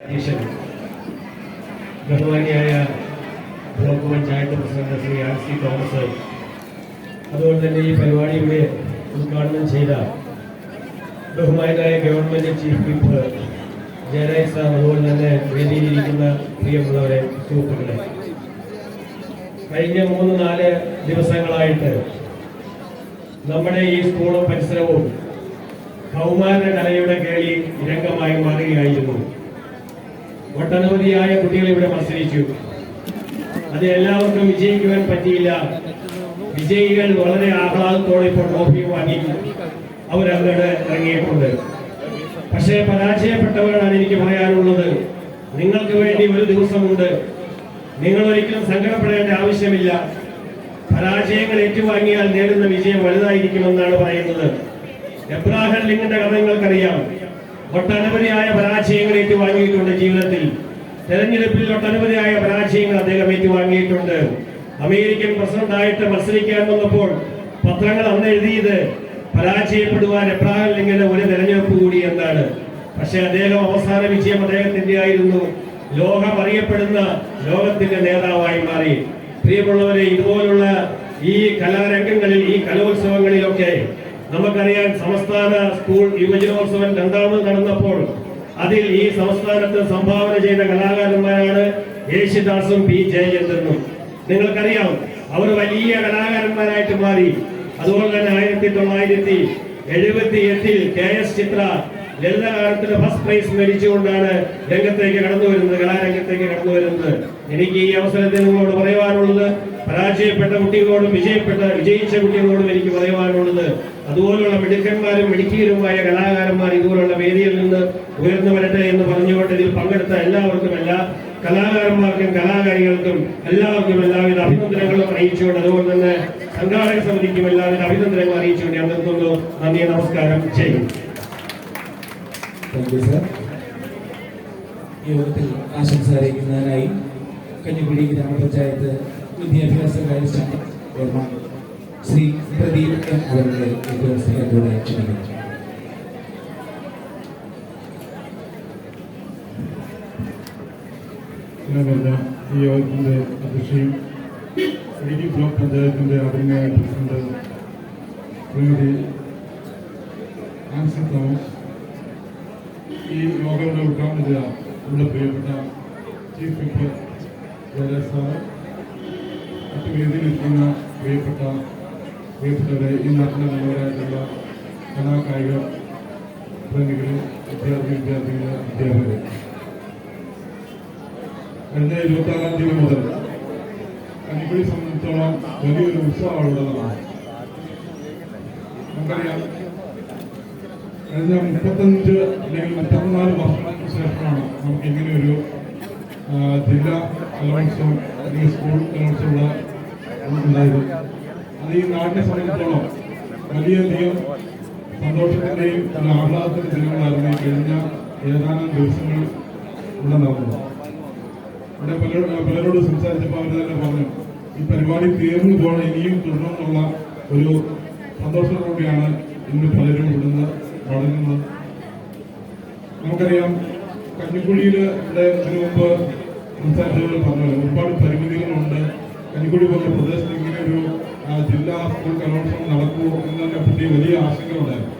അധ്യക്ഷൻ ബഹുമാനിയായ block panchayat president Shri R C Thomas. അതുപോലെ തന്നെ ഈ പരിപാടിയുടെ ഉദ്ഘാടനം ചെയ്ത ബഹുമാനായ government chief whip Jayaraj sir അതുപോലെ തന്നെ വേദിയിലിരിക്കുന്ന പ്രിയമുള്ളവരെ സുഹൃത്തുക്കളെ. കഴിഞ്ഞ മൂന്ന് നാല് ദിവസങ്ങളായിട്ട് നമ്മുടെ ഈ സ്കൂളും പരിസരവും കൗമാര കലയുടെ കേളി രംഗമായി മാറുകയായിരുന്നു. ഒട്ടനവധിയായ കുട്ടികൾ ഇവിടെ മത്സരിച്ചു. അത് എല്ലാവർക്കും വിജയിക്കുവാൻ പറ്റിയില്ല. വിജയികൾ വളരെ ആഹ്ലാദത്തോടെ ഇപ്പോൾ ട്രോഫി വാങ്ങി അവരവരുടെ ഇറങ്ങിയിട്ടുണ്ട്. പക്ഷേ പരാജയപ്പെട്ടവരാണ് എനിക്ക് പറയാനുള്ളത്. നിങ്ങൾക്ക് വേണ്ടി ഒരു ദിവസമുണ്ട്. നിങ്ങൾ ഒരിക്കലും സങ്കടപ്പെടേണ്ട ആവശ്യമില്ല. പരാജയങ്ങൾ ഏറ്റുവാങ്ങിയാൽ നേടുന്ന വിജയം വലുതായിരിക്കുമെന്നാണ് പറയുന്നത്. എബ്രാഹിം ലിംഗിന്റെ കഥ നിങ്ങൾക്കറിയാം. ഒട്ടനവധിയായ പരാജയങ്ങൾ ഏറ്റുവാങ്ങിയിട്ടുണ്ട് ജീവിതത്തിൽ. തെരഞ്ഞെടുപ്പിൽ ഒട്ടനവധിയായ പരാജയങ്ങൾ അദ്ദേഹം ഏറ്റുവാങ്ങിയിട്ടുണ്ട് അമേരിക്കൻ പ്രസിഡന്റായിട്ട് മത്സരിക്കാൻ വന്നപ്പോൾ പത്രങ്ങൾ അന്ന് എഴുതിയത് പരാജയപ്പെടുവാൻ എബ്രാഹിം ഒരു തെരഞ്ഞെടുപ്പ് കൂടി എന്നാണ്. പക്ഷെ അദ്ദേഹം അവസാന വിജയം അദ്ദേഹത്തിന്റെ ആയിരുന്നു. ലോകം അറിയപ്പെടുന്ന ലോകത്തിന്റെ നേതാവായി മാറി. പ്രിയമുള്ളവരെ ഇതുപോലുള്ള ഈ കലാരംഗങ്ങളിൽ ഈ കലോത്സവങ്ങളിലൊക്കെ നമുക്കറിയാം സംസ്ഥാന സ്കൂൾ യുവജനോത്സവം രണ്ടാമത് നടന്നപ്പോൾ അതിൽ ഈ സംസ്ഥാനത്ത് സംഭാവന ചെയ്ത കലാകാരന്മാരാണ് യേശുദാസും പി ജയചന്ദ്രനും. നിങ്ങൾക്കറിയാം അവർ വലിയ കലാകാരന്മാരായിട്ട് മാറി. അതുപോലെ തന്നെ ആയിരത്തി തൊള്ളായിരത്തി എഴുപത്തി എട്ടിൽ കെ എസ് ചിത്ര ലളിതഗാനത്തിന് ഫസ്റ്റ് പ്രൈസ് മേടിച്ചുകൊണ്ടാണ് രംഗത്തേക്ക് കടന്നു വരുന്നത് കലാരംഗത്തേക്ക് കടന്നു വരുന്നത്. എനിക്ക് ഈ അവസരത്തിൽ നിങ്ങളോട് പറയുവാനുള്ളത് പരാജയപ്പെട്ട കുട്ടികളോടും വിജയപ്പെട്ട വിജയിച്ച കുട്ടികളോടും എനിക്ക് പറയുവാനുള്ളത് അതുപോലുള്ള മിടുക്കന്മാരും മിടുക്കിയരുമായ കലാകാരന്മാർ ഇതുപോലുള്ള വേദിയിൽ നിന്ന് ഉയർന്നു വരട്ടെ എന്ന് പറഞ്ഞുകൊണ്ട് ഇതിൽ പങ്കെടുത്ത എല്ലാവർക്കും എല്ലാ കലാകാരന്മാർക്കും കലാകാരികൾക്കും എല്ലാവർക്കും എല്ലാവിധ അഭിനന്ദനങ്ങളും അറിയിച്ചുകൊണ്ട് അതുപോലെ തന്നെ സംഘാടക സമിതിക്കും എല്ലാവിധ അഭിനന്ദനങ്ങളും അറിയിച്ചുകൊണ്ട് ഞാൻ നിർത്തുന്നു. നന്ദി നമസ്കാരം. ചെയ്യും താങ്ക് യു സർ യോഗത്തിൽ ആശംസ അറിയിക്കുന്നതിനായി കഞ്ഞിക്കുഴി ഗ്രാമപഞ്ചായത്ത് വിദ്യാഭ്യാസ കാര്യ ചെയർമാൻ ശ്രീ പ്രദീപ് എം അവരുടെ ഏറ്റവും സ്നേഹത്തോടെ ക്ഷണിക്കുന്നു. സ്നേഹമുള്ള ഈ യോഗത്തിന്റെ അധ്യക്ഷയും ഇടുക്കി ബ്ലോക്ക് പഞ്ചായത്തിന്റെ ആദരണീയ പ്രസിഡന്റ് ശ്രീമതി ആൻസി തോമസ്. ഈ യോഗങ്ങളുടെ ഉദ്ഘാടനം ചെയ്ത നമ്മുടെ പ്രിയപ്പെട്ട ചീഫ് വിപ്പ് ജയരാജ് സാർ മറ്റു വേദിയിലിരിക്കുന്ന പ്രിയപ്പെട്ട പ്രിയപ്പെട്ടവരെ ഈ നാട്ടിലെ നല്ലവരായിട്ടുള്ള കലാകായിക പ്രേമികൾ വിദ്യാർത്ഥി വിദ്യാർത്ഥികൾ അധ്യാപകർ കഴിഞ്ഞ ഇരുപത്തി ആറാം തീയതി മുതൽ കഞ്ഞിക്കുഴി സംബന്ധിച്ചോളം വലിയൊരു ഉത്സവമുള്ളതാണ് നമുക്കറിയാം കഴിഞ്ഞ മുപ്പത്തഞ്ച് അല്ലെങ്കിൽ മുപ്പത്തിനാല് വർഷങ്ങൾക്ക് ശേഷമാണ് നമുക്ക് ഇങ്ങനെ ഒരു ജില്ലാ കലോത്സവം അല്ലെങ്കിൽ സ്കൂൾ കലോത്സവം ഉണ്ടായത്. അത് ഈ നാടിനെ സംബന്ധിച്ചോളം വലിയധികം സന്തോഷത്തിന്റെയും ഒരു ആഹ്ലാദത്തിന്റെ ദിനങ്ങളായിരുന്നു കഴിഞ്ഞ ഏതാനും ദിവസങ്ങൾ ഇവിടെ നടന്നത്. ഇവിടെ പല പലരോട് സംസാരിച്ചപ്പോൾ അവർ തന്നെ പറഞ്ഞു ഈ പരിപാടി തീർന്നു പോകണം ഇനിയും തുടരണമെന്നുള്ള ഒരു സന്തോഷത്തോടെയാണ് ഇന്ന് പലരും ഇവിടുന്ന് വളരുന്നത് നമുക്കറിയാം. കഞ്ഞിക്കുഴിയിലെ ഇതിനു മുമ്പ് സംസാരിച്ചവർ പറഞ്ഞു ഒരുപാട് പരിമിതികളുണ്ട്. കഞ്ഞിക്കുഴി പോലുള്ള പ്രദേശത്ത് ഇങ്ങനെ ഒരു ജില്ലാ സ്കൂൾ കലോത്സവം നടക്കുമോ എന്നതിനെ പറ്റി വലിയ ആശങ്കയുണ്ടായിരുന്നു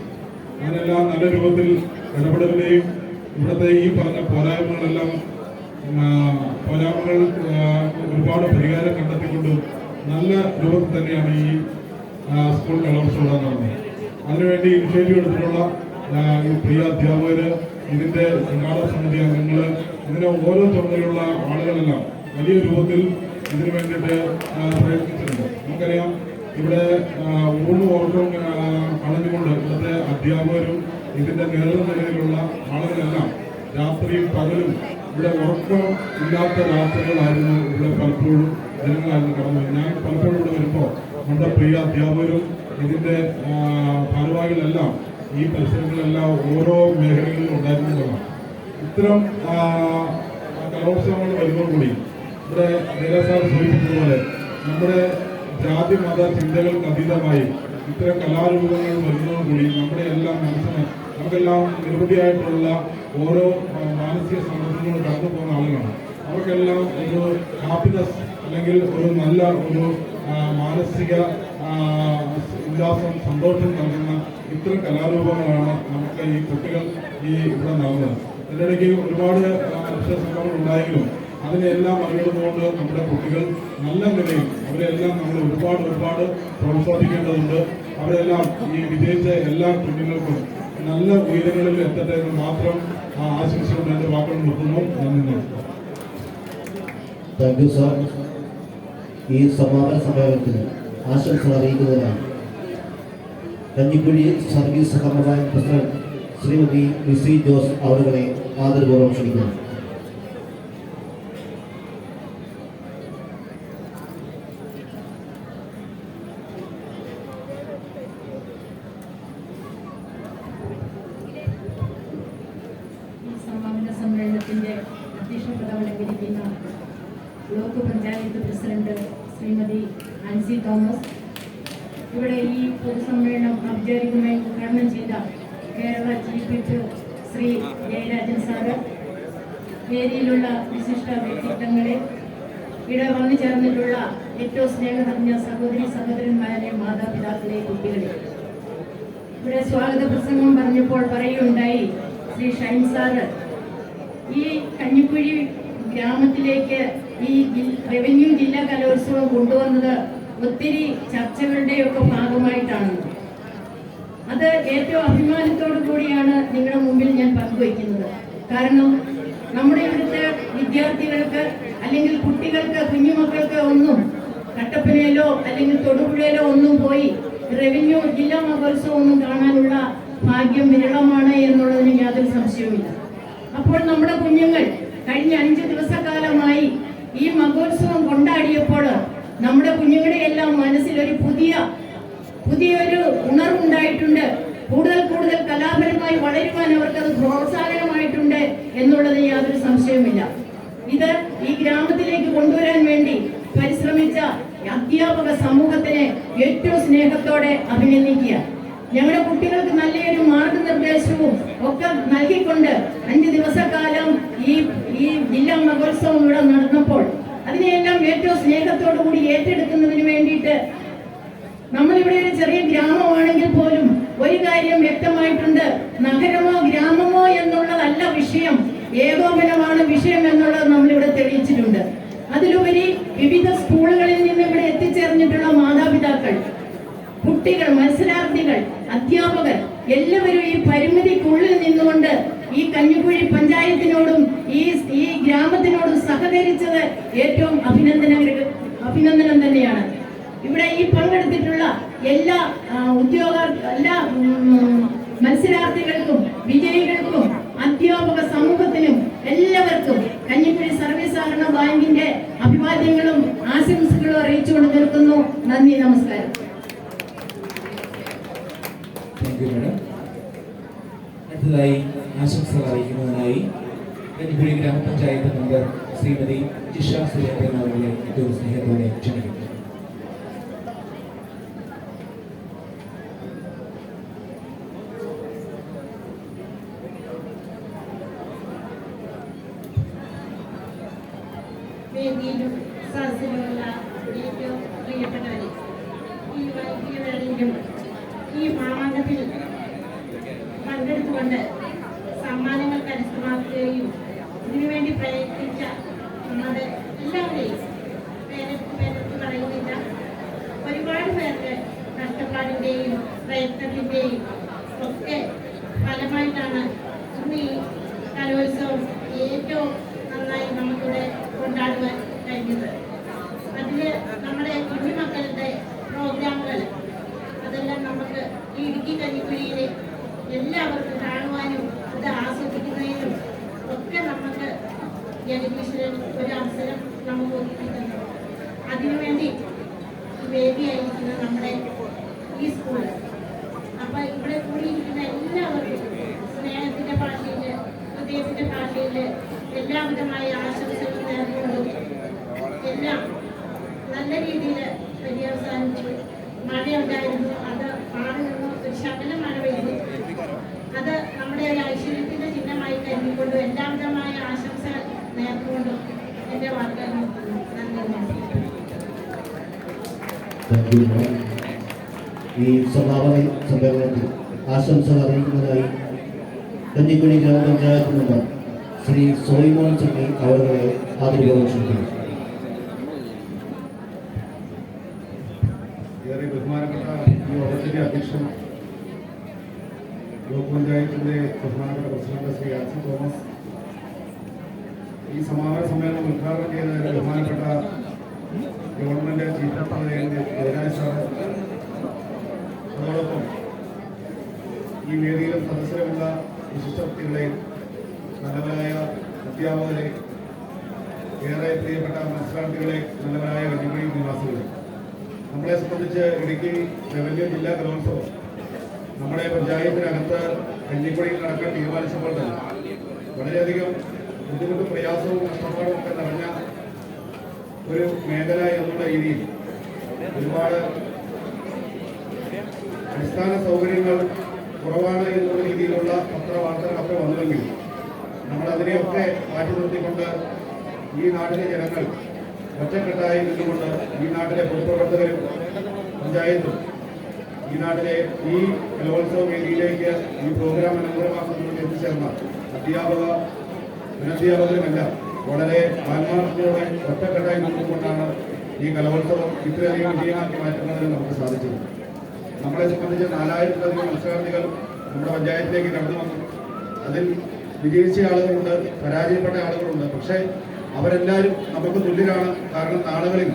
അങ്ങനെല്ലാം നല്ല രൂപത്തിൽ ഇടപെടലിനെയും ഇവിടുത്തെ ഈ പറഞ്ഞ പോരായ്മകളെല്ലാം പോരായ്മകൾ ഒരുപാട് പരിഹാരം കണ്ടെത്തിക്കൊണ്ട് നല്ല രൂപത്തിൽ തന്നെയാണ് ഈ സ്കൂൾ കലോത്സവം നടന്നത്. അതിനുവേണ്ടി ഇനിഷ്യേറ്റീവ് എടുത്തിട്ടുള്ള ഈ പ്രിയ അധ്യാപകര് ഇതിന്റെ സംഘാടക സമിതി അംഗങ്ങൾ ഇതിനെ ഓരോ ചുമതലയുള്ള ആളുകളെല്ലാം വലിയ രൂപത്തിൽ ഇതിനു വേണ്ടിയിട്ട് പ്രയത്നിച്ചിട്ടുണ്ട് നമുക്കറിയാം ഇവിടെ മൂന്ന് ഓർക്കും കളഞ്ഞുകൊണ്ട് ഇവിടുത്തെ അധ്യാപകരും ഇതിന്റെ നേതൃനിലയിലുള്ള ആളുകളെല്ലാം രാത്രിയും പകലും ഇവിടെ ഉറക്കം ഇല്ലാത്ത രാത്രികളായിരുന്നു ഇവിടെ പലപ്പോഴും ജനങ്ങളായിരുന്നു കടന്നു. ഞാൻ പലപ്പോഴും ഇവിടെ വരുമ്പോൾ നമ്മുടെ പ്രിയ അധ്യാപകരും ഇതിന്റെ ആ, ഭാരവാഹികളെല്ലാം ഈ പരിസരങ്ങളെല്ലാം ഓരോ മേഖലകളിലും ഉണ്ടായിരുന്നതാണ്. ഇത്തരം കലോത്സവങ്ങൾ വരുന്നതോടുകൂടി ഇവിടെ ജയസാർ സൂചിപ്പിച്ചതുപോലെ നമ്മുടെ ജാതി മത ചിന്തകൾക്ക് അതീതമായി ഇത്തരം കലാരൂപങ്ങൾ വരുന്നതോടുകൂടി നമ്മുടെ എല്ലാം മനസ്സിന് നമുക്കെല്ലാം നിരവധിയായിട്ടുള്ള ഓരോ മാനസിക സമ്മർദ്ദങ്ങളും കടന്നു പോകുന്ന ആളുകളാണ്. അവർക്കെല്ലാം ഒരു ഹാപ്പിനെസ് അല്ലെങ്കിൽ ഒരു നല്ല ഒരു മാനസിക ഉല്ലാസം സന്തോഷം നൽകുന്ന ഇത്തരം കലാരൂപങ്ങളാണ് നമുക്ക് ഈ കുട്ടികൾ ഈ ഇവിടെ നൽകുന്നത്. ഇതിനിടയ്ക്ക് ഒരുപാട് സംഘങ്ങൾ ഉണ്ടായെങ്കിലും അതിനെല്ലാം മറികടന്നുകൊണ്ട് നമ്മുടെ കുട്ടികൾ നല്ല നിലയിൽ അവരെല്ലാം നമ്മൾ ഒരുപാട് ഒരുപാട് പ്രോത്സാഹിപ്പിക്കേണ്ടതുണ്ട്. അവരെല്ലാം ഈ വിജയിച്ച എല്ലാ കുഞ്ഞുങ്ങൾക്കും നല്ല ഉയരങ്ങളിൽ എത്തട്ടെ എന്ന് മാത്രം ആശംസിച്ചുകൊണ്ട് എന്റെ വാക്കുകൾ നിർത്തുന്നു. നന്ദി താങ്ക് യു സാർ ഈ സമാപന സമ്മേളനത്തിന് ആശംസ അറിയിക്കുന്നതിനാണ്. കഞ്ഞിക്കുഴി സർവീസ് സഹകരണ പ്രസിഡന്റ് ശ്രീമതി ലിസി ജോസ് അവരുകളെ ആദരപൂർവം ക്ഷണിക്കുന്നു ഈ സമാപന സമ്മേളനത്തിന്റെ അധ്യക്ഷപദം അലങ്കരിക്കുന്ന block panchayat president Shrimati Ancy Thomas ഇവിടെ ഈ പൊതുസമ്മേളനം ഔപചാരികമായി ഉദ്ഘാടനം ചെയ്ത Kerala chief whip Shri Jayarajan sir വേദിയിലുള്ള വിശിഷ്ട വ്യക്തിത്വങ്ങളെ ഇവിടെ വന്നു ചേർന്നിട്ടുള്ള ഏറ്റവും സ്നേഹം നിറഞ്ഞ സഹോദരി സഹോദരന്മാരെ മാതാപിതാക്കളെ കുട്ടികളെ ഇവിടെ സ്വാഗത പ്രസംഗം പറഞ്ഞപ്പോൾ പറയുണ്ടായി ശ്രീ ഷൈൻ ഈ കഞ്ഞിക്കുഴി ഗ്രാമത്തിലേക്ക് ഈ റവന്യൂ ജില്ലാ കലോത്സവം കൊണ്ടുവന്നത് ഒത്തിരി ചർച്ചകളുടെയൊക്കെ ഭാഗമായിട്ടാണ്. അത് ഏറ്റവും അഭിമാനത്തോടു കൂടിയാണ് നിങ്ങളുടെ മുമ്പിൽ ഞാൻ പങ്കുവയ്ക്കുന്നത്. കാരണം നമ്മുടെ ഇവിടുത്തെ വിദ്യാർത്ഥികൾക്ക് അല്ലെങ്കിൽ കുട്ടികൾക്ക് കുഞ്ഞുമക്കൾക്ക് ഒന്നും കട്ടപ്പനയിലോ അല്ലെങ്കിൽ തൊടുപുഴയിലോ ഒന്നും പോയി റവന്യൂ ജില്ലാ മഹോത്സവം കാണാനുള്ള ഭാഗ്യം വിരളമാണ് എന്നുള്ളതിന് യാതൊരു സംശയവുമില്ല. അപ്പോൾ നമ്മുടെ കുഞ്ഞുങ്ങൾ കഴിഞ്ഞ അഞ്ച് ദിവസക്കാലമായി ഈ മഹോത്സവം കൊണ്ടാടിയപ്പോൾ നമ്മുടെ കുഞ്ഞുങ്ങളുടെ എല്ലാം മനസ്സിൽ ഒരു പുതിയ പുതിയൊരു ഉണർവുണ്ടായിട്ടുണ്ട്. കൂടുതൽ കൂടുതൽ കലാപരമായി വളരുവാൻ അവർക്ക് അത് പ്രോത്സാഹനമായിട്ടുണ്ട് എന്നുള്ളതിന് യാതൊരു സംശയവുമില്ല. ഇത് ഈ ഗ്രാമത്തിലേക്ക് കൊണ്ടുവരാൻ വേണ്ടി പരിശ്രമിച്ച അധ്യാപക സമൂഹത്തിനെ ഏറ്റവും സ്നേഹത്തോടെ അഭിനന്ദിക്കുക. ഞങ്ങളുടെ കുട്ടികൾക്ക് നല്ലൊരു മാർഗനിർദ്ദേശവും ഒക്കെ നൽകിക്കൊണ്ട് അഞ്ച് ദിവസക്കാലം ഈ ഈ ജില്ലാ മഹോത്സവം ഇവിടെ നടന്നപ്പോൾ അതിനെയെല്ലാം ഏറ്റവും സ്നേഹത്തോടു കൂടി ഏറ്റെടുക്കുന്നതിന് വേണ്ടിയിട്ട് നമ്മളിവിടെ ഒരു ചെറിയ ഗ്രാമമാണെങ്കിൽ പോലും ഒരു കാര്യം വ്യക്തമായിട്ടുണ്ട്. നഗരമോ ഗ്രാമമോ എന്നുള്ളതല്ല വിഷയം. ഏകോപനമാണ് വിഷയം എന്നുള്ളത് നമ്മളിവിടെ തെളിയിച്ചിട്ടുണ്ട്. അതിലുപരി വിവിധ സ്കൂളുകളിൽ നിന്ന് ഇവിടെ എത്തിച്ചേർന്നിട്ടുള്ള മാതാപിതാക്കൾ കുട്ടികൾ മത്സരാർത്ഥികൾ അധ്യാപകർ എല്ലാവരും ഈ പരിമിതിക്കുള്ളിൽ നിന്നുകൊണ്ട് ഈ കഞ്ഞിക്കുഴി പഞ്ചായത്തിനോടും ഈ ഈ ഗ്രാമത്തിനോടും സഹകരിച്ചത് ഏറ്റവും അഭിനന്ദന അഭിനന്ദനം തന്നെയാണ്. ഇവിടെ ഈ പങ്കെടുത്തിട്ടുള്ള എല്ലാ ഉദ്യോഗ എല്ലാ മത്സരാർത്ഥികൾക്കും വിജയികൾക്കും അധ്യാപക സമൂഹത്തിനും എല്ലാവർക്കും കഞ്ഞിക്കുഴി സർവീസ് സഹകരണ ബാങ്കിന്റെ അഭിവാദ്യങ്ങളും ആശംസകളും അറിയിച്ചുകൊണ്ട് നിർത്തുന്നു. നന്ദി നമസ്കാരം. അടുത്തതായി ആശംസകൾ അറിയിക്കുന്നതിനായി ഗ്രാമപഞ്ചായത്ത് മെമ്പർ ശ്രീമതി ജിഷ സുരേന്ദ്രൻ അവരുടെ ഏറ്റവും സ്നേഹത്തോടെ ക്ഷണിക്കുന്നു വേദിയിലും സദസ്സിലുമുള്ള ഏറ്റവും പ്രിയപ്പെട്ടവരെ ഈ വൈകിയ വേളയിലും ഈ മാമാങ്കത്തിൽ പങ്കെടുത്തുകൊണ്ട് സമ്മാനങ്ങൾ കരസ്ഥമാക്കുകയും ഇതിനുവേണ്ടി പ്രയത്നിച്ച നമ്മുടെ എല്ലാവരെയും പേരെടുത്ത് പേരെടുത്ത് പറയുന്നില്ല ഒരുപാട് പേർക്ക് കഷ്ടപ്പാടിന്റെയും പ്രയത്നത്തിന്റെയും ഒക്കെ ഫലമായിട്ടാണ് ഇന്ന് ഈ കലോത്സവം ഏറ്റവും നന്നായി നമുക്കിവിടെ കൊണ്ടാടുവാൻ കഴിഞ്ഞത് അതിൽ നമ്മുടെ കുഞ്ഞുമക്കളുടെ പ്രോഗ്രാമുകൾ അതെല്ലാം നമുക്ക് ഈ ഇടുക്കി കഞ്ഞിക്കുഴിയിലെ എല്ലാവർക്കും കാണുവാനും അത് ആസ്വദിക്കുന്നതിനും ഒക്കെ നമുക്ക് ജഗദീശ്വരൻ ഒരു അവസരം നമുക്ക് ഒരുക്കി തന്നു അതിനുവേണ്ടി വേദിയായിരിക്കുന്ന നമ്മുടെ ഈ സ്കൂൾ അപ്പൊ ഇവിടെ കൂടിയിരിക്കുന്ന എല്ലാവർക്കും സ്നേഹത്തിന്റെ ഭാഷയിൽ ഹൃദയത്തിന്റെ ഭാഷയിൽ എല്ലാവിധമായ ആശംസകൾ നേർന്നുകൊണ്ടും എല്ലാം നല്ല രീതിയിൽ പര്യവസാനിച്ചു മഴയുണ്ടായിരുന്നു അത് മാറി നിന്നു ഒരു ശകലം മഴ പെയ്തു അത് നമ്മുടെ ഒരു ഐശ്വര്യത്തിന്റെ ചിഹ്നമായി കരുതിക്കൊണ്ടും എല്ലാവിധമായ ആശംസ നേർന്നുകൊണ്ടും എന്റെ വാക്കുകൾ നിർത്തുന്നു നന്ദി നമസ്കാരം താങ്ക് യു മാം. ഈ സമാപന സമ്മേളനത്തിൽ ആശംസകൾ അറിയിക്കുന്നതായി കഞ്ഞിക്കുഴി ഗ്രാമപഞ്ചായത്ത് നിന്ന് ശ്രീ സോയിമോൻ ചങ്ങി അവരുടെ ആദരവോടെ ക്ഷണിക്കുന്നു. ഏറെ ബഹുമാനപ്പെട്ട ഈ യോഗത്തിന്റെ അധ്യക്ഷൻ ബ്ലോക്ക് പഞ്ചായത്തിന്റെ ബഹുമാനപ്പെട്ട പ്രസിഡന്റ് ശ്രീ അച്ഛൻ തോമസ്. ഈ സമാപന സമ്മേളനം ഉദ്ഘാടനം ചെയ്ത ബഹുമാനപ്പെട്ട ഗവൺമെന്റ് ചീഫ് യുവരാജ് സാർ അതോടൊപ്പം ഈ വേദിയിലും സദസ്സിലുമുള്ള വിശിഷ്ട വ്യക്തികളെ നല്ലവരായ അധ്യാപകരെ ഏറെ പ്രിയപ്പെട്ട മത്സരാർത്ഥികളെ നല്ലവരായ വെല്ലുവിളി നിവാസികളെ. നമ്മളെ സംബന്ധിച്ച് ഇടുക്കി റവന്യൂ ജില്ലാ കലോത്സവം നമ്മുടെ പഞ്ചായത്തിനകത്ത് കഞ്ഞിക്കുടിയിൽ നടക്കാൻ തീരുമാനിച്ചപ്പോൾ തന്നെ വളരെയധികം ബുദ്ധിമുട്ടും പ്രയാസവും കഷ്ടപ്പാടും ഒക്കെ നിറഞ്ഞ ഒരു മേഖല എന്നുള്ള രീതിയിൽ ഒരുപാട് അടിസ്ഥാന സൗകര്യങ്ങൾ കുറവാണ് എന്നുള്ള രീതിയിലുള്ള പത്രവാർത്തകളൊക്കെ വന്നുവെങ്കിൽ നമ്മൾ അതിനെയൊക്കെ മാറ്റി നിർത്തിക്കൊണ്ട് ഈ നാട്ടിലെ ജനങ്ങൾ ഒറ്റക്കെട്ടായി നിന്നുകൊണ്ട് ഈ നാട്ടിലെ പൊതുപ്രവർത്തകരും പഞ്ചായത്തും ഈ നാട്ടിലെ ഈ കലോത്സവ വേദിയിലേക്ക് ഈ പ്രോഗ്രാം അനുകൂലമാക്കുന്നതിനോട് എത്തിച്ചേർന്ന അധ്യാപക അനധ്യാപകരുമെല്ലാം വളരെ ആത്മാർത്ഥതയോടെ ഒറ്റക്കെട്ടായി നിന്നുകൊണ്ടാണ് ഈ കലോത്സവം ഇത്രയധികം വിജയമാക്കി മാറ്റുന്നതിന് നമുക്ക് സാധിച്ചത്. നമ്മളെ സംബന്ധിച്ച് നാലായിരത്തിലധികം മത്സരാർത്ഥികൾ നമ്മുടെ പഞ്ചായത്തിലേക്ക് കടന്നു വന്നു. അതിൽ വിജയിച്ച ആളുകളുണ്ട് പരാജയപ്പെട്ട ആളുകളുണ്ട്. പക്ഷേ അവരെല്ലാവരും നമുക്ക് തുല്യരാണ്. കാരണം നാളുകളിൽ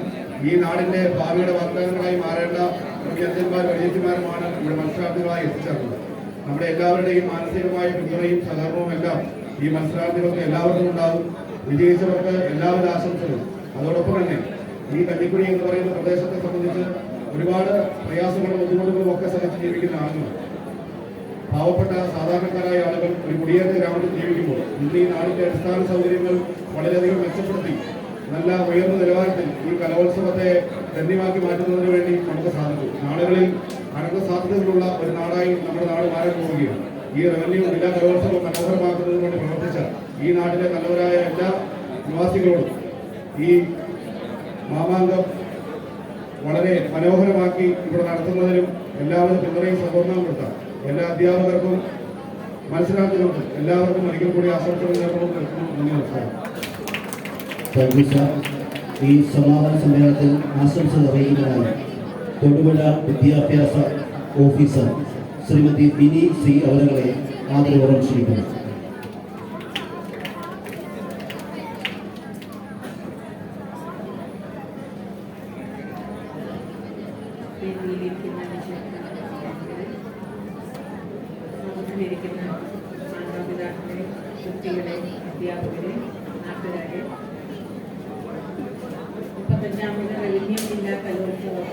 ഈ നാടിന്റെ ഭാവിയുടെ വാഗ്ദാനങ്ങളായി മാറേണ്ട വിദ്യാർത്ഥിമാർ വൈദ്യന്മാരുമാണ് ഇവിടെ മത്സരാർത്ഥികളായി എത്തിച്ചേർന്നത്. നമ്മുടെ എല്ലാവരുടെയും മാനസികമായ പിന്തുണയും സഹകരണവും എല്ലാം ഈ മത്സരാർത്ഥികൾക്ക് എല്ലാവർക്കും ഉണ്ടാകും. വിജയിച്ചവർക്ക് എല്ലാവിധ ആശംസകളും. അതോടൊപ്പം തന്നെ ഈ കഞ്ഞിക്കുഴി എന്ന് പറയുന്ന പ്രദേശത്തെ സംബന്ധിച്ച് ഒരുപാട് പ്രയാസങ്ങളും ബുദ്ധിമുട്ടുകളും ഒക്കെ സഹിച്ച് ജീവിക്കുന്ന ആളുകൾ. പാവപ്പെട്ട സാധാരണക്കാരായ ആളുകൾ ഒരു കുടിയേറ്റ ഗ്രാമത്തിൽ ജീവിക്കുമ്പോൾ ഇന്ന് ഈ നാടിന്റെ അടിസ്ഥാന സൗകര്യങ്ങൾ വളരെയധികം മെച്ചപ്പെടുത്തി നല്ല ഉയർന്ന നിലവാരത്തിൽ ഈ കലോത്സവത്തെ ധന്യമാക്കി മാറ്റുന്നതിന് വേണ്ടി നമുക്ക് സാധിച്ചു. നാളുകളിൽ അനന്ത സാധ്യതകളുള്ള ഒരു നാടായി നമ്മുടെ നാട് മാറാൻ പോവുകയാണ് ഈ റവന്യൂ ജില്ലാ കലോത്സവം മനോഹരമാക്കുന്നതിന് വേണ്ടി പ്രവർത്തിച്ച ഈ നാട്ടിലെ നല്ലവരായ എല്ലാ നിവാസികളോടും ഈ മാമാങ്കം വളരെ മനോഹരമാക്കി ഇവിടെ നടത്തുന്നതിനും എല്ലാവരും പിന്തുണയും സഹകരണവും കൊടുക്കാം എല്ലാ അധ്യാപകർക്കും മത്സരാർത്ഥികൾക്കും എല്ലാവർക്കും ഒരിക്കൽ കൂടി ആശംസകൾ ഈ സമാപന സമ്മേളനത്തിൽ ആശംസകൾ അറിയിക്കുന്നതാണ് തൊടുപുഴ വിദ്യാഭ്യാസ ഓഫീസർ ശ്രീമതി ബിനി സി അവരുടെ ആദരവോടെ ക്ഷണിക്കുന്നു വേദിയിലിരിക്കുന്ന സമൂഹത്തിലിരിക്കുന്ന മാതാപിതാക്കളെ കുട്ടികളെ അധ്യാപകരെ നാട്ടുകാരെ മുപ്പത്തഞ്ചാമത് റവന്യൂ ജില്ലാ കലോത്സവം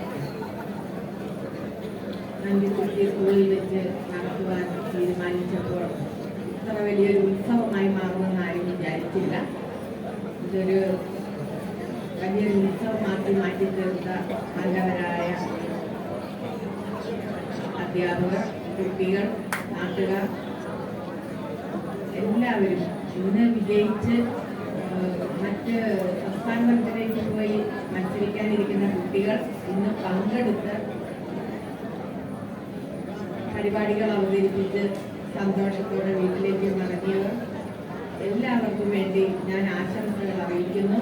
നന്ദിക്കുട്ടി സ്കൂളിൽ വെച്ച് നടത്തുവാൻ തീരുമാനിച്ചപ്പോൾ ഇത്ര വലിയൊരു ഉത്സവമായി മാറുമെന്ന് ആരും വിചാരിച്ചില്ല ഇതൊരു വലിയൊരു ഉത്സവമാക്കി മാറ്റിത്തീർത്ത നല്ലവരായ അധ്യാപകർ കുട്ടികൾ നാട്ടുകാർ എല്ലാവരും ഇന്ന് വിജയിച്ച് മറ്റ് സംസ്ഥാന തലത്തിലേക്ക് പോയി മത്സരിക്കാനിരിക്കുന്ന കുട്ടികൾ ഇന്ന് പങ്കെടുത്ത് പരിപാടികൾ അവതരിപ്പിച്ച് സന്തോഷത്തോടെ വീട്ടിലേക്ക് മടങ്ങിയവർ. എല്ലാവർക്കും വേണ്ടി ഞാൻ ആശംസകൾ അറിയിക്കുന്നു.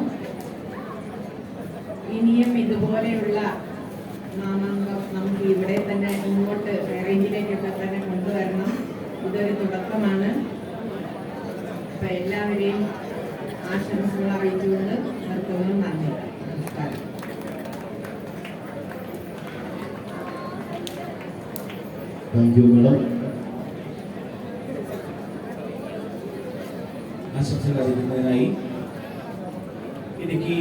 ഇനിയും ഇതുപോലെയുള്ള നാമാങ്കം നമുക്ക് ഇവിടെ തന്നെ ഇങ്ങോട്ട് റേഞ്ചിലേക്കൊക്കെ തന്നെ കൊണ്ടുവരണം. ഇതൊരു തുടക്കമാണ്. അപ്പം എല്ലാവരെയും ആശംസകൾ അറിയിച്ചുകൊണ്ട് നിർത്തുന്നു. നന്ദി. നമസ്കാരം. താങ്ക് യു മാഡം ആശംസകൾ അറിയിക്കുന്നതിനായി Idukki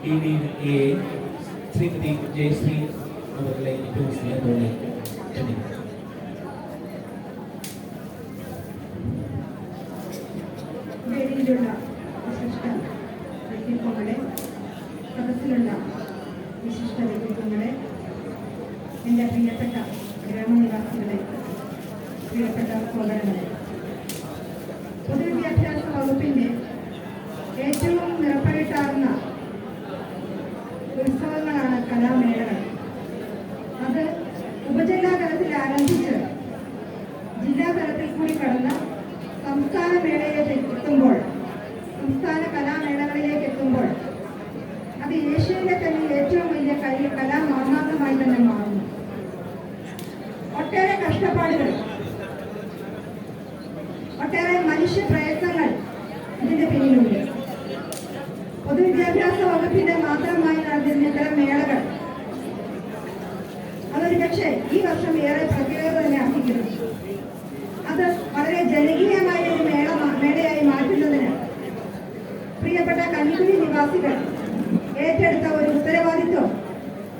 D D A Shrimati Jayashree അവരുടെ ഏറ്റവും സ്നേഹത്തോടെ ക്ഷണിക്കുന്നു വേദിയിലുള്ള വിശിഷ്ട വ്യക്തിത്വങ്ങളെ സദസ്സിലുള്ള വിശിഷ്ട വ്യക്തിത്വങ്ങളെ എന്റെ പ്രിയപ്പെട്ട ഗ്രാമനിവാസികളെ പ്രിയപ്പെട്ട സഹോദരങ്ങളെ ഇതിന് പിന്നിലുണ്ട് പൊതുവിദ്യാഭ്യാസ വകുപ്പിന്റെ മാത്രമായി നടന്നിരുന്ന ഇത്തരം മേളകൾ അതൊരു പക്ഷേ ഈ വർഷം ഏറെ പ്രത്യേകത തന്നെ അർഹിക്കുന്നു അത് വളരെ ജനകീയമായ ഒരു മേള മേളയായി മാറ്റുന്നതിന് പ്രിയപ്പെട്ട കഞ്ഞിക്കുഴി നിവാസികൾ ഏറ്റെടുത്ത ഒരു ഉത്തരവാദിത്വം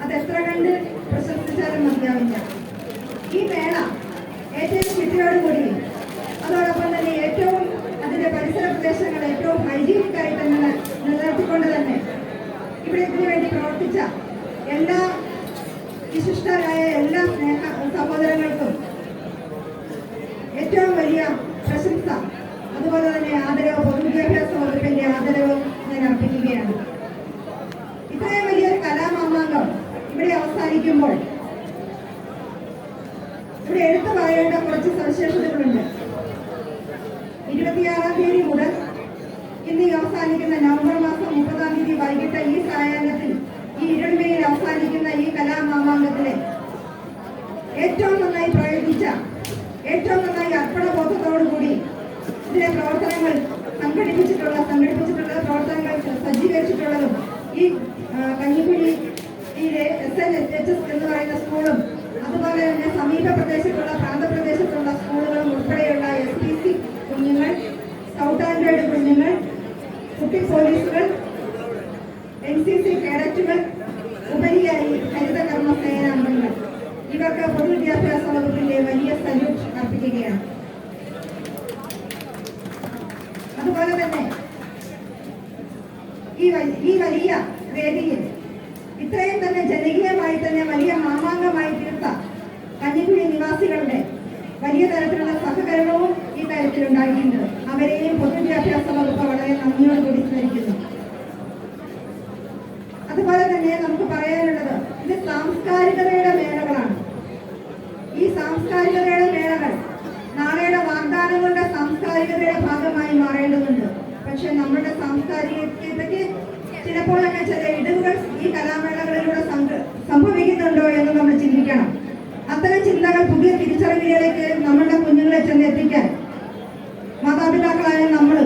അത് എത്ര കണ്ട് പ്രശംസിച്ചാലും മതിയാവില്ല. ഈ മേള ഏറ്റവും ചിട്ടയോടുകൂടി അതോടൊപ്പം തന്നെ ഏറ്റവും അതിന്റെ പരിസര പ്രദേശങ്ങൾ ഏറ്റവും ഹൈജീനിക് ആയി തന്നെ ന- നിലനിർത്തിക്കൊണ്ട് തന്നെ ഇവിടെ ഇതിനു വേണ്ടി പ്രവർത്തിച്ച എല്ലാ വിശിഷ്ടരായ എല്ലാ സ്നേഹ സഹോദരങ്ങൾക്കും ഏറ്റവും വലിയ പ്രശംസ. അതുപോലെ തന്നെ ആദരവ് പൊതുവിദ്യാഭ്യാസ വകുപ്പിന്റെ ആദരവും ഞാൻ അർപ്പിക്കുകയാണ്. ഇത്രയും വലിയൊരു കലാമാമാങ്കം ഇവിടെ അവസാനിക്കുമ്പോൾ ഇവിടെ എടുത്തു പറയേണ്ട കുറച്ച് സവിശേഷതകളുണ്ട്. ഇരുപത്തിയാറാം തീയതി മുതൽ ഇന്ന് അവസാനിക്കുന്ന നവംബർ മാസം മുപ്പതാം തീയതി വൈകിട്ട് ഈ സായാഹ്നത്തിൽ ഈ ഇരുൾമയിൽ അവസാനിക്കുന്ന ഈ കലാമാമാങ്കത്തിലെ ഏറ്റവും നന്നായി പ്രയോഗിച്ച ഏറ്റവും നന്നായി അർപ്പണബോധത്തോടുകൂടി ഇതിലെ പ്രവർത്തനങ്ങൾ സംഘടിപ്പിച്ചിട്ടുള്ള സംഘടിപ്പിച്ചിട്ടുള്ള പ്രവർത്തനങ്ങൾ സജ്ജീകരിച്ചിട്ടുള്ളതും ഈ കഞ്ഞിക്കുഴി ഈ എസ് എൻ എച്ച് എസ് എന്ന് പറയുന്ന സ്കൂളും അതുപോലെ തന്നെ സമീപ പ്രദേശത്തുള്ള പ്രാന്തപ്രദേശത്തുള്ള സ്കൂളുകളും ഉൾപ്പെടെയുള്ള എസ് പി സി കുഞ്ഞുങ്ങൾ സ്കൗട്ട് കുഞ്ഞുങ്ങൾ കുട്ടി പോലീസുകൾ എൻ സി സി കേഡറ്റുകൾ ഉപരിയായി ഹരിതകർമ്മ സേനാംഗങ്ങൾ ഇവർക്ക് പൊതുവിദ്യാഭ്യാസ വകുപ്പിന്റെ വലിയ സല്യൂട്ട് അർപ്പിക്കുകയാണ് അതുപോലെ തന്നെ ഈ വ- ഈ വലിയ വേദിയിൽ ഇത്രയും തന്നെ ജനകീയമായി തന്നെ വലിയ മാമാങ്കമായി തീർത്ത കഞ്ഞിക്കുഴി നിവാസികളുടെ വലിയ തരത്തിലുള്ള സഹകരണവും ഈ കാര്യത്തിൽ ഉണ്ടായിട്ടുണ്ട് അവരെയും പൊതുവിദ്യാഭ്യാസ വകുപ്പ് വളരെ നന്ദിയോടുകൂടി സ്മരിക്കുന്നു അതുപോലെ തന്നെ നമുക്ക് പറയാനുള്ളത് ഇത് സാംസ്കാരികതയുടെ മേളകളാണ് ഈ സാംസ്കാരികതയുടെ മേളകൾ നാളെയുടെ വാഗ്ദാനങ്ങളുടെ സാംസ്കാരികതയുടെ ഭാഗമായി മാറേണ്ടതുണ്ട് നമ്മുടെ സാംസ്കാരികതയ്ക്ക് ചിലപ്പോഴൊക്കെ ചില ഇടിവുകൾ ഈ കലാമേളകളിലൂടെ സംഭ- സംഭവിക്കുന്നുണ്ടോ എന്ന് നമ്മൾ ചിന്തിക്കണം. അത്തരം ചിന്തകൾ പുതിയ തിരിച്ചറിവുകളിലേക്ക് നമ്മളുടെ കുഞ്ഞുങ്ങളെ ചെന്നെത്തിക്കാൻ മാതാപിതാക്കളായ നമ്മൾ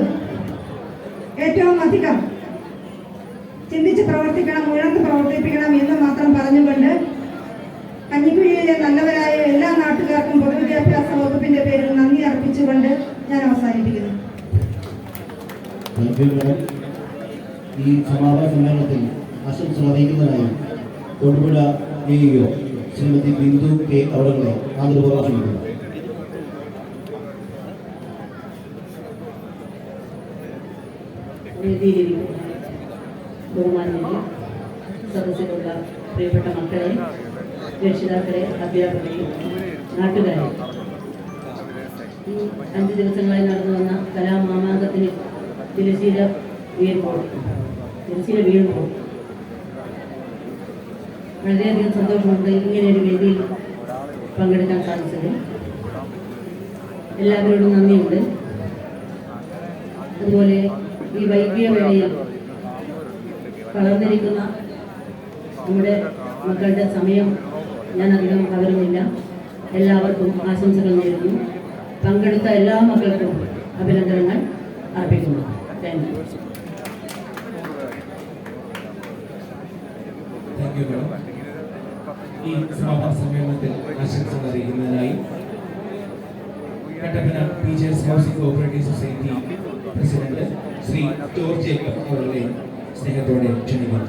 ഏറ്റവും അധികം ചിന്തിച്ച് പ്രവർത്തിക്കണം ഉയർന്ന് പ്രവർത്തിപ്പിക്കണം എന്ന് മാത്രം പറഞ്ഞുകൊണ്ട് കഞ്ഞിക്കുഴിയിലെ നല്ലവരായ എല്ലാ നാട്ടുകാർക്കും പൊതുവിദ്യാഭ്യാസ വകുപ്പിന്റെ പേരിൽ നന്ദി അർപ്പിച്ചുകൊണ്ട് ഞാൻ അവസാനിപ്പിക്കുന്നു താങ്ക് ഈ സമാപന സമ്മേളനത്തിൽ ആശംസ അറിയിക്കുന്നതിനായി Thodupuzha A EO Shrimati Bindu K അവരുടെ ആദരപൂർവം ക്ഷണിക്കുന്നു ബഹുമാന്യരെ സദസ്സിലുള്ള പ്രിയപ്പെട്ട മക്കളെ രക്ഷിതാക്കളെ അധ്യാപകരെ നാട്ടുകാരെ. ഈ അഞ്ച് ദിവസങ്ങളായി നടന്നു വന്ന കലാമാമാങ്കത്തിന് തിരശീല വീഴുമ്പോൾ തിരശീല വീഴുമ്പോൾ വളരെയധികം സന്തോഷമുണ്ട് ഇങ്ങനെ ഒരു വേദിയിൽ പങ്കെടുക്കാൻ സാധിച്ചത് എല്ലാവരോടും നന്ദിയുണ്ട്. അതുപോലെ ഈ വൈകിയ വേളയിൽ വളർന്നിരിക്കുന്ന നമ്മുടെ മക്കളുടെ സമയം ഞാൻ അധികം പകരുന്നില്ല എല്ലാവർക്കും ആശംസകൾ നേരുന്നു. പങ്കെടുത്ത എല്ലാ മക്കൾക്കും അഭിനന്ദനങ്ങൾ അർപ്പിക്കുന്നു. മാഡം ഈ സഭാ സമ്മേളനത്തിൽ ആശംസകൾ അറിയിക്കുന്നതിനായി Kattappana teachers housing cooperative society president Shri George Jacob അവരുടെ സ്നേഹത്തോടെ ക്ഷണിക്കുന്നു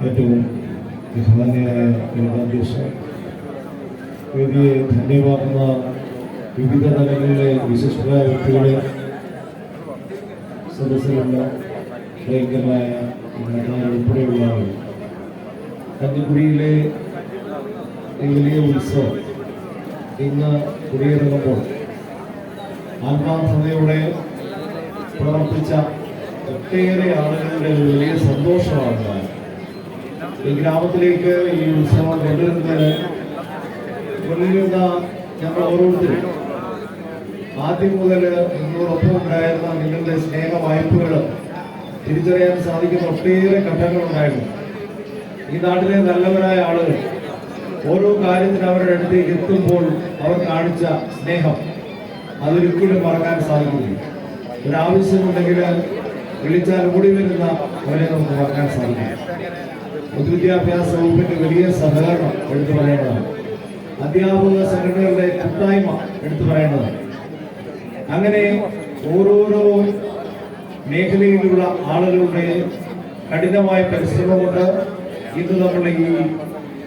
ഏറ്റവും ബഹുമാന്യനായ യോഗാധ്യക്ഷ വേദിയെ ധന്യമാക്കുന്ന വിവിധ തലങ്ങളിലെ വിശിഷ്ടരായ വ്യക്തികളെ സദസ്സിലുള്ള ഭയങ്കരമായ നാട്ടുകാർ ഉൾപ്പെടെയുള്ള ആളുകൾ കഞ്ഞിക്കുടിയിലെ ഈ വലിയ ഉത്സവം ഇന്ന് കുടിയിറങ്ങുമ്പോൾ ആത്മാർത്ഥതയോടെ പ്രവർത്തിച്ച ഒട്ടേറെ ആളുകളുടെ വലിയ സന്തോഷമാണ്. ഈ ഗ്രാമത്തിലേക്ക് ഈ ഉത്സവം കൊണ്ടുവരുന്നതിന് മുന്നിലുള്ള ഞങ്ങൾ ഓരോരുത്തരും ആദ്യം മുതൽ നിങ്ങളോടൊപ്പം ഉണ്ടായിരുന്ന നിങ്ങളുടെ സ്നേഹ വായ്പകൾ തിരിച്ചറിയാൻ സാധിക്കുന്ന ഒട്ടേറെ ഘട്ടങ്ങളുണ്ടായിരുന്നു ഈ നാട്ടിലെ നല്ലവരായ ആളുകൾ ഓരോ കാര്യത്തിന് അവരുടെ അടുത്തേക്ക് എത്തുമ്പോൾ അവർ കാണിച്ച സ്നേഹം അതൊരിക്കലും മറക്കാൻ സാധിക്കില്ല. ഒരാവശ്യമുണ്ടെങ്കിൽ വിളിച്ചാൽ ഓടി വരുന്ന അവരെ നമുക്ക് മറക്കാൻ സാധിക്കില്ല. പൊതുവിദ്യാഭ്യാസ വകുപ്പിന്റെ വലിയ സഹകരണം എടുത്തു പറയേണ്ടതാണ്. അധ്യാപക സംഘടനകളുടെ കൂട്ടായ്മ എടുത്തു പറയേണ്ടതാണ്. അങ്ങനെ ഓരോരോ മേഖലയിലുള്ള ആളുകളുടെ കഠിനമായ പരിശ്രമം കൊണ്ട് ഇന്ന് നമ്മൾ ഈ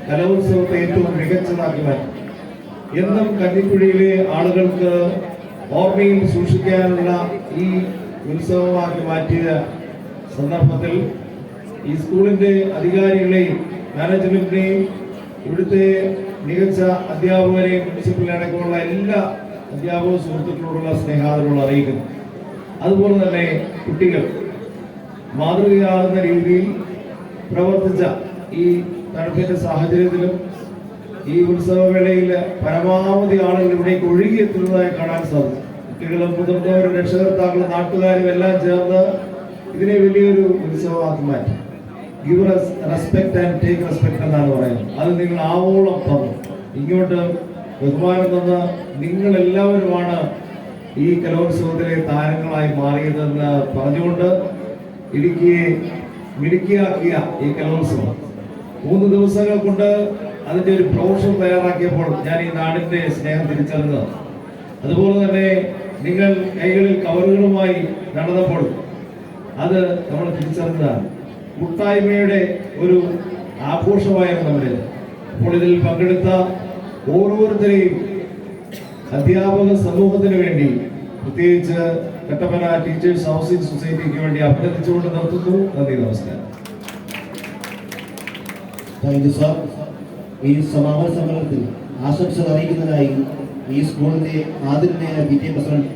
കലോത്സവത്തെ ഏറ്റവും മികച്ചതാക്കി മാറ്റി എന്നും കന്നിക്കുഴിയിലെ ആളുകൾക്ക് ഓർമ്മയിൽ സൂക്ഷിക്കാനുള്ള ഈ ഉത്സവമാക്കി മാറ്റിയ സന്ദർഭത്തിൽ ഈ സ്കൂളിന്റെ അധികാരികളെയും മാനേജ്മെന്റിനെയും ഇവിടുത്തെ മികച്ച അധ്യാപകരെയും പ്രിൻസിപ്പലിനെ അടക്കമുള്ള എല്ലാ അധ്യാപക സുഹൃത്തുക്കളോടുള്ള സ്നേഹാദരങ്ങൾ അറിയിക്കുന്നു. അതുപോലെ തന്നെ കുട്ടികൾ മാതൃകയാകുന്ന രീതിയിൽ പ്രവർത്തിച്ച ഈ തണുപ്പിന്റെ സാഹചര്യത്തിലും ഈ ഉത്സവവേളയിൽ പരമാവധി ആളുകൾ ഇവിടേക്ക് ഒഴുകിയെത്തുന്നതായി കാണാൻ സാധിച്ചു. കുട്ടികളും മുതിർന്നവരും രക്ഷകർത്താക്കളും നാട്ടുകാരും എല്ലാം ചേർന്ന് ഇതിനെ വലിയൊരു ഉത്സവമാക്കി മാറ്റി. Give respect and take respect എന്നാണ് പറയുന്നത്. അത് നിങ്ങൾ ആവോളം തന്നു. ഇങ്ങോട്ട് ബഹുമാനം തന്ന നിങ്ങൾ എല്ലാവരുമാണ് ഈ കലോത്സവത്തിലെ താരങ്ങളായി മാറിയതെന്ന് പറഞ്ഞുകൊണ്ട് ഇടുക്കിയെ മിടുക്കിയാക്കിയ ഈ കലോത്സവം. മൂന്ന് ദിവസങ്ങൾ കൊണ്ട് അതിന്റെ ഒരു ബ്രോഷർ തയ്യാറാക്കിയപ്പോൾ ഞാൻ ഈ നാടിന്റെ സ്നേഹം തിരിച്ചറിഞ്ഞത് അതുപോലെ തന്നെ നിങ്ങൾ കൈകളിൽ കവറുകളുമായി നടന്നപ്പോൾ അത് നമ്മൾ തിരിച്ചറിഞ്ഞതാണ്. കൂട്ടായ്മയുടെ ഒരു ആഘോഷമായിരുന്നു നമ്മുടെ. അപ്പോൾ ഇതിൽ പങ്കെടുത്ത ഓരോരുത്തരെയും അധ്യാപക സമൂഹത്തിന് വേണ്ടി പ്രത്യേകിച്ച് കട്ടപ്പന ടീച്ചേഴ്സ് ഹൗസിംഗ് സൊസൈറ്റിക്ക് വേണ്ടി അഭ്യർത്ഥിച്ചുകൊണ്ട് നിർത്തുന്നു. നന്ദി നമസ്കാരം. Thank you sir. ഈ സമാപന സമ്മേളനത്തിൽ ആശംസകൾ അറിയിക്കുന്നതിനായി ഈ സ്കൂളിന്റെ ആദരണീയ പ്രസിഡന്റ്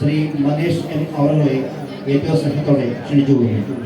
ശ്രീ മനേഷ് എം. അവറുകളെ ഏറ്റവും സ്നേഹത്തോടെ ക്ഷണിച്ചുകൊള്ളുന്നു.